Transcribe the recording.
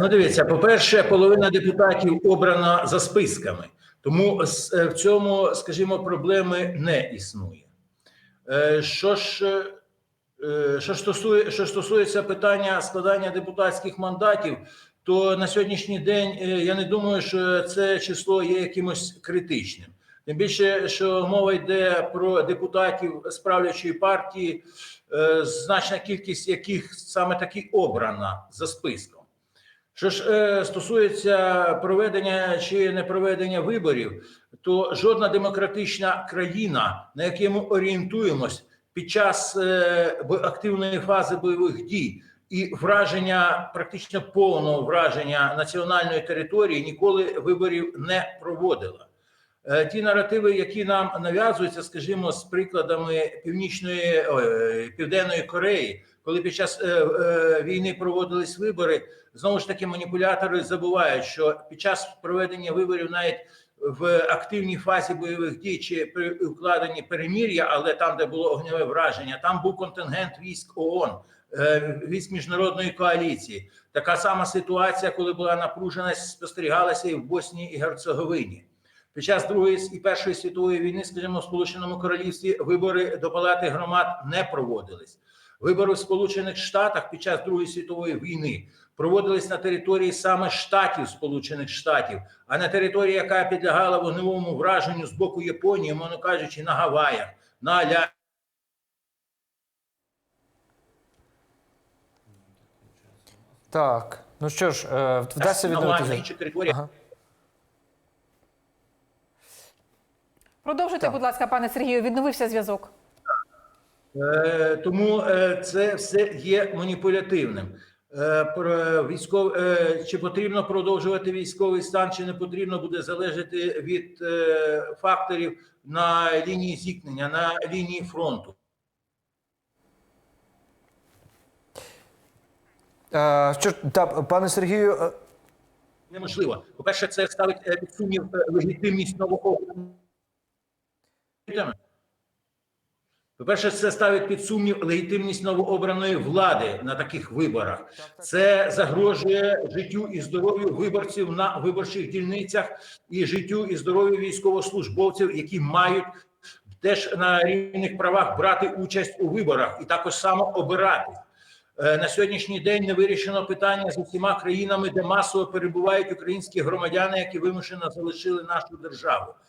Ну, дивіться, по-перше, половина депутатів обрана за списками, тому е, в цьому, скажімо, проблеми не існує. Е, Що ж, е, що стосує, що стосується питання складання депутатських мандатів, то на сьогоднішній день я не думаю, що це число є якимось критичним. Тим більше, що мова йде про депутатів з партії, значна кількість яких саме таки обрана за списком. Що ж е, стосується проведення чи не проведення виборів, то жодна демократична країна, на яку ми орієнтуємось під час е, активної фази бойових дій і враження практично повного враження національної території, ніколи виборів не проводила. Е, Ті наративи, які нам нав'язуються, скажімо, з прикладами північної південної Кореї, коли під час е, е, війни проводились вибори, знову ж таки маніпулятори забувають, що під час проведення виборів навіть в активній фазі бойових дій чи при укладенні перемір'я, але там, де було огневе враження, там був контингент військ ООН, військ міжнародної коаліції. Така сама ситуація, коли була напруженість, спостерігалася і в Боснії і Герцеговині. Під час Другої і Першої світової війни, скажімо, в Сполученому Королівстві вибори до палати громад не проводились. Вибори в Сполучених Штатах під час Другої світової війни проводились на території саме штатів Сполучених Штатів, а на території, яка підлягала вогневому враженню з боку Японії, мовно кажучи, на Гаваях, на Аля. Так, ну що ж, е, вдасться відновити. Ага. Продовжуйте, Так. будь ласка, пане Сергію. Відновився зв'язок. Е, Тому е, це все є маніпулятивним. Е, Про військов... е, Чи потрібно продовжувати військовий стан, чи не потрібно буде залежати від е, факторів на лінії зіткнення, на лінії фронту. Е, що та, пане Сергію, Неможливо. По-перше, це ставить під сумнів легітимність нового. По-перше, це ставить під сумнів легітимність новообраної влади на таких виборах. Це загрожує життю і здоров'ю виборців на виборчих дільницях і життю і здоров'ю військовослужбовців, які мають теж на рівних правах брати участь у виборах і також само обирати. Е, На сьогоднішній день не вирішено питання з усіма країнами, де масово перебувають українські громадяни, які вимушено залишили нашу державу.